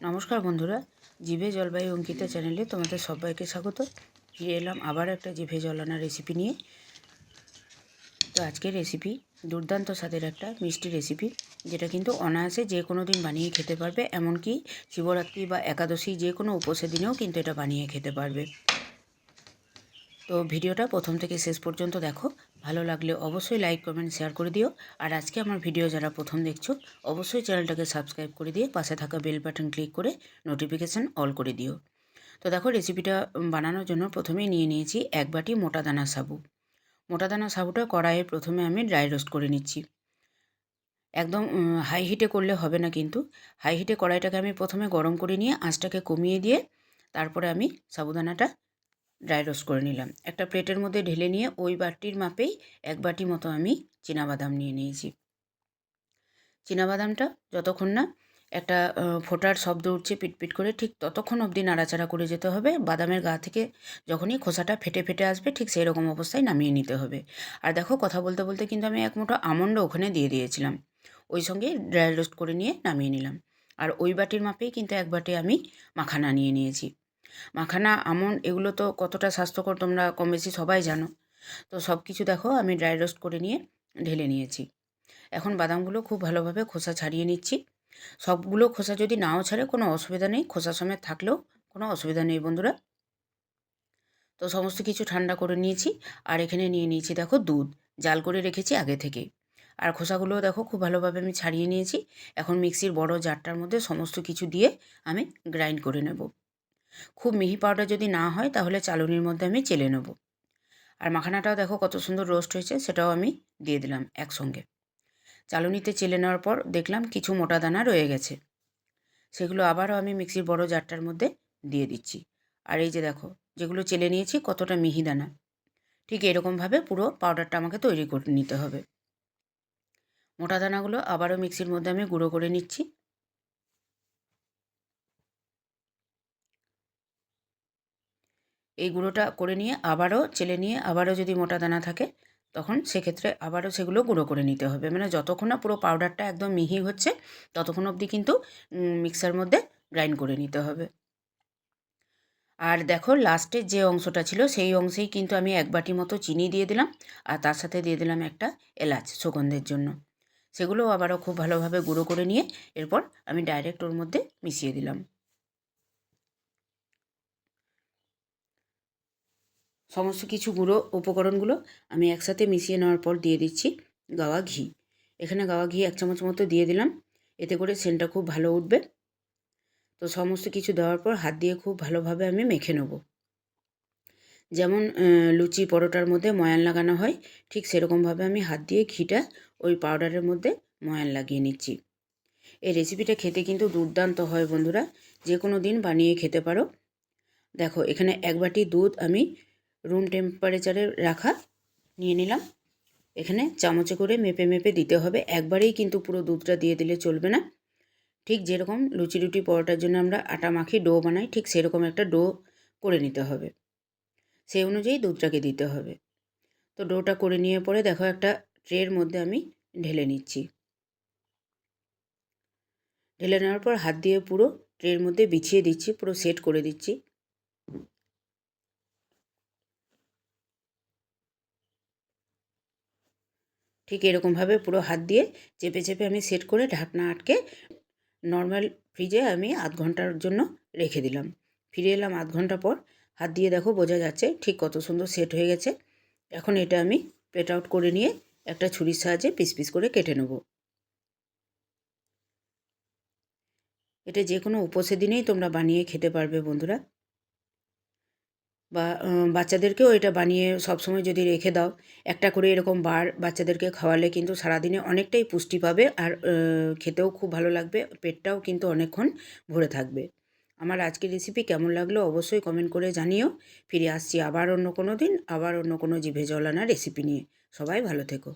নমস্কার বন্ধুরা, জিভে জলবায়ু অঙ্কিতা চ্যানেলে তোমাদের সবাইকে স্বাগত। ফিরে এলাম আবার একটা জিভে জলানা রেসিপি নিয়ে। তো আজকের রেসিপি দুর্দান্ত স্বাদের একটা মিষ্টি রেসিপি যেটা কিন্তু অনায়াসে যে কোনো দিন বানিয়ে খেতে পারবে, এমনকি শিবরাত্রি বা একাদশী যে কোনো উপসের দিনেও কিন্তু এটা বানিয়ে খেতে পারবে। তো ভিডিওটা প্রথম থেকে শেষ পর্যন্ত দেখো। ভালো লাগলে অবশ্যই লাইক কমেন্ট শেয়ার করে দিও। আর আজকে আমার ভিডিও যারা প্রথম দেখছ, অবশ্যই চ্যানেলটাকে সাবস্ক্রাইব করে দিয়ে পাশে থাকা বেল বাটন ক্লিক করে নোটিফিকেশান অল করে দিও। তো দেখো রেসিপিটা বানানোর জন্য প্রথমেই নিয়ে নিয়েছি এক বাটি মোটা দানা সাবু। মোটা দানা সাবুটা কড়াইয়ে প্রথমে আমি ড্রাই রোস্ট করে নিচ্ছি। একদম হাই হিটে করলে হবে না কিন্তু। হাই হিটে কড়াইটাকে আমি প্রথমে গরম করে নিয়ে আঁচটাকে কমিয়ে দিয়ে তারপরে আমি সাবুদানাটা ড্রাই রোস্ট করে নিলাম। একটা প্লেটের মধ্যে ঢেলে নিয়ে ওই বাটির মাপেই এক বাটি মতো আমি বাদাম নিয়ে নিয়েছি। বাদামটা যতক্ষণ না একটা ফোটার শব্দ উঠছে পিটপিট করে ঠিক ততক্ষণ অবধি নাড়াচাড়া করে যেতে হবে। বাদামের গা থেকে যখনই খোসাটা ফেটে ফেটে আসবে ঠিক সেই রকম অবস্থায় নামিয়ে নিতে হবে। আর দেখো কথা বলতে বলতে কিন্তু আমি এক মুঠো আমন্ড ওখানে দিয়ে দিয়েছিলাম। ওই সঙ্গে ড্রাই রোস্ট করে নিয়ে নামিয়ে নিলাম। আর ওই বাটির মাপেই কিন্তু এক বাটি আমি মাখানা নিয়ে নিয়েছি। মাখানা, আমন এগুলো তো কতটা স্বাস্থ্যকর তোমরা কম বেশি সবাই জানো। তো সব কিছু দেখো, আমি ড্রাই রোস্ট করে নিয়ে ঢেলে নিয়েছি। এখন বাদামগুলো খুব ভালোভাবে খোসা ছাড়িয়ে নিচ্ছি। সবগুলো খোসা যদি নাও ছাড়ে, কোনো অসুবিধা নেই। খোসা সমেত থাকলেও কোনো অসুবিধা নেই, বন্ধুরা। তো সমস্ত কিছু ঠান্ডা করে নিয়েছি আর এখানে নিয়ে নিয়েছি দেখো দুধ। জাল করে রেখেছি আগে থেকে। আর খোসাগুলো দেখো খুব ভালোভাবে আমি ছাড়িয়ে নিয়েছি। এখন মিক্সির বড় জারটার মধ্যে সমস্ত কিছু দিয়ে আমি গ্রাইন্ড করে নেব। খুব মিহি পাউডার যদি না হয়, তাহলে চালনির মধ্যে আমি চেলে নেব। আর মাখানাটাও দেখো কত সুন্দর রোস্ট হয়েছে, সেটাও আমি দিয়ে দিলাম একসঙ্গে। চালনিতে চেলে নেওয়ার পর দেখলাম কিছু মোটা দানা রয়ে গেছে। সেগুলো আবারও আমি মিক্সির বড় জারটার মধ্যে দিয়ে দিচ্ছি। আর এই যে দেখো, যেগুলো চেলে নিয়েছি, কতটা মিহি দানা। ঠিক এরকমভাবে পুরো পাউডারটা আমাকে তৈরি করে নিতে হবে। মোটা দানাগুলো আবারও মিক্সির মধ্যে আমি গুঁড়ো করে নিচ্ছি। এই গুঁড়োটা করে নিয়ে আবারও চেলে নিয়ে আবারও যদি মোটা দানা থাকে, তখন সেক্ষেত্রে আবারও সেগুলো গুঁড়ো করে নিতে হবে। মানে যতক্ষণ না পুরো পাউডারটা একদম মিহি হচ্ছে, ততক্ষণ অবধি কিন্তু মিক্সার মধ্যে গ্রাইন্ড করে নিতে হবে। আর দেখো লাস্টের যে অংশটা ছিল, সেই অংশেই কিন্তু আমি এক বাটি মতো চিনি দিয়ে দিলাম, আর তার সাথে দিয়ে দিলাম একটা এলাচ সুগন্ধের জন্য। সেগুলো আবারও খুব ভালোভাবে গুঁড়ো করে নিয়ে, এরপর আমি ডাইরেক্ট ওর মধ্যে মিশিয়ে দিলাম। সমস্ত কিছু গুঁড়ো উপকরণগুলো আমি একসাথে মিশিয়ে নেওয়ার পর দিয়ে দিচ্ছি গাওয়া ঘি। এখানে গাওয়া ঘি এক চামচ মতো দিয়ে দিলাম। এতে করে সেন্টটা খুব ভালো উঠবে। তো সমস্ত কিছু দেওয়ার পর হাত দিয়ে খুব ভালোভাবে আমি মেখে নেব। যেমন লুচি পরোটার মধ্যে ময়ান লাগানো হয়, ঠিক সেরকমভাবে আমি হাত দিয়ে ঘিটা ওই পাউডারের মধ্যে ময়ান লাগিয়ে নিচ্ছি। এই রেসিপিটা খেতে কিন্তু দুর্দান্ত হয় বন্ধুরা। যে কোনো দিন বানিয়ে খেতে পারো। দেখো, এখানে এক বাটি দুধ আমি রুম টেম্পারেচারে রাখা, নিয়ে নিলাম। এখানে চামচে করে মেপে মেপে দিতে হবে। একবারেই কিন্তু পুরো দুধটা দিয়ে দিলে চলবে না। ঠিক যেরকম লুচি রুটি পরোটার জন্য আমরা আটা মাখি, ডো বানাই, ঠিক সেরকম একটা ডো করে নিতে হবে। সেই অনুযায়ী দুধটাকে দিতে হবে। তো ডোটা করে নিয়ে পরে দেখো একটা ট্রের মধ্যে আমি ঢেলে নিচ্ছি। ঢেলে নেওয়ার পর হাত দিয়ে পুরো ট্রের মধ্যে বিছিয়ে দিচ্ছি, পুরো সেট করে দিচ্ছি। ঠিক এরকমভাবে পুরো হাত দিয়ে চেপে চেপে আমি সেট করে ঢাকনা আটকে নর্মাল ফ্রিজে আমি আধ ঘণ্টার জন্য রেখে দিলাম। ফিরে এলাম আধ ঘণ্টা পর। হাত দিয়ে দেখো বোঝা যাচ্ছে ঠিক কত সুন্দর সেট হয়ে গেছে। এখন এটা আমি প্লেট আউট করে নিয়ে একটা ছুরির সাহায্যে পিস পিস করে কেটে নেব। এটা যে কোনো উপসের দিনেই তোমরা বানিয়ে খেতে পারবে বন্ধুরা। বা বাচ্চাদেরকেও এটা বানিয়ে সবসময় যদি রেখে দাও, একটা করে এরকম বার বাচ্চাদেরকে খাওয়ালে কিন্তু সারাদিনে অনেকটাই পুষ্টি পাবে আর খেতেও খুব ভালো লাগবে, পেটটাও কিন্তু অনেকক্ষণ ভরে থাকবে। আমার আজকের রেসিপি কেমন লাগল অবশ্যই কমেন্ট করে জানিও। ফিরে আসছি আবার অন্য কোনো দিন, আবার অন্য কোনো জিভে জলানা রেসিপি নিয়ে। সবাই ভালো থেকো।